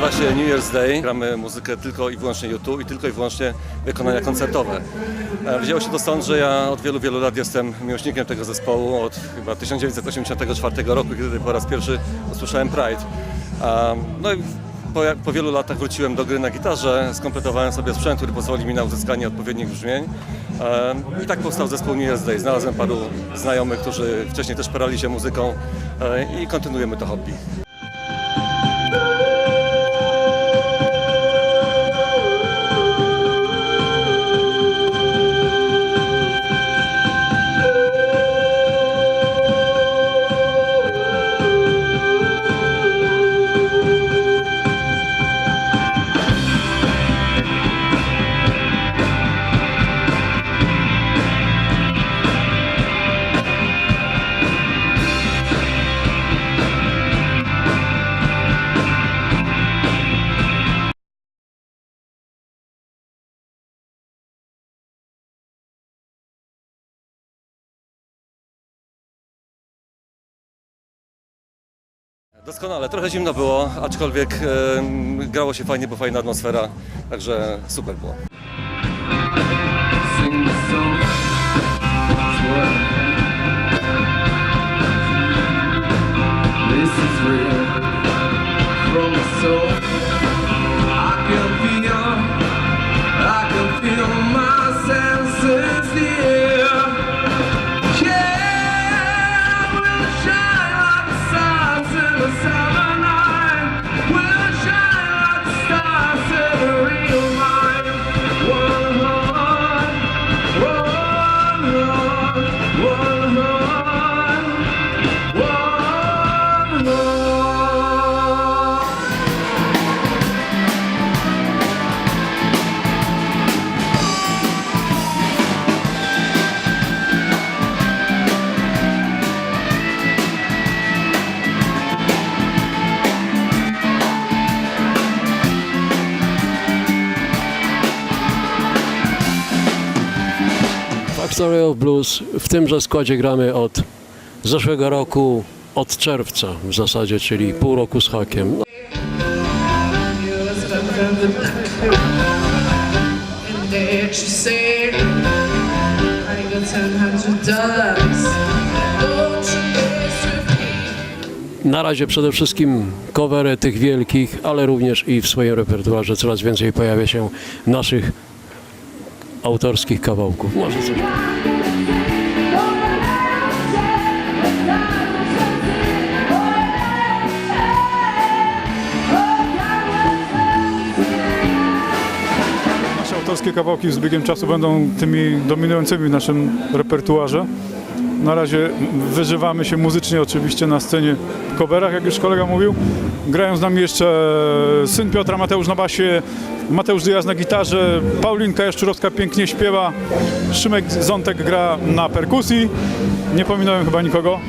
nazywa się New Year's Day. Gramy muzykę tylko i wyłącznie YouTube i tylko i wyłącznie wykonania koncertowe. E, Wzięło się to stąd, że ja od wielu, wielu lat jestem miłośnikiem tego zespołu, od chyba 1984 roku, kiedy po raz pierwszy usłyszałem Pride. A, No i po, po wielu latach wróciłem do gry na gitarze, skompletowałem sobie sprzęt, który pozwoli mi na uzyskanie odpowiednich brzmień. E, I tak powstał zespół New Year's Day. Znalazłem paru znajomych, którzy wcześniej też parali się muzyką e, i kontynuujemy to hobby. Doskonale, trochę zimno było, aczkolwiek grało się fajnie, bo fajna atmosfera, także super było. Factory of Blues w tymże składzie gramy od zeszłego roku, od czerwca w zasadzie, czyli pół roku z hakiem. No, na razie przede wszystkim covery tych wielkich, ale również i w swoim repertuarze coraz więcej pojawia się naszych autorskich kawałków. Może coś. Nasze autorskie kawałki z biegiem czasu będą tymi dominującymi w naszym repertuarze. Na razie wyżywamy się muzycznie oczywiście na scenie w coverach, jak już kolega mówił. Grają z nami jeszcze syn Piotra, Mateusz na basie, Mateusz Dyjaz na gitarze, Paulinka Jaszczurowska pięknie śpiewa, Szymek Zątek gra na perkusji. Nie pominąłem chyba nikogo.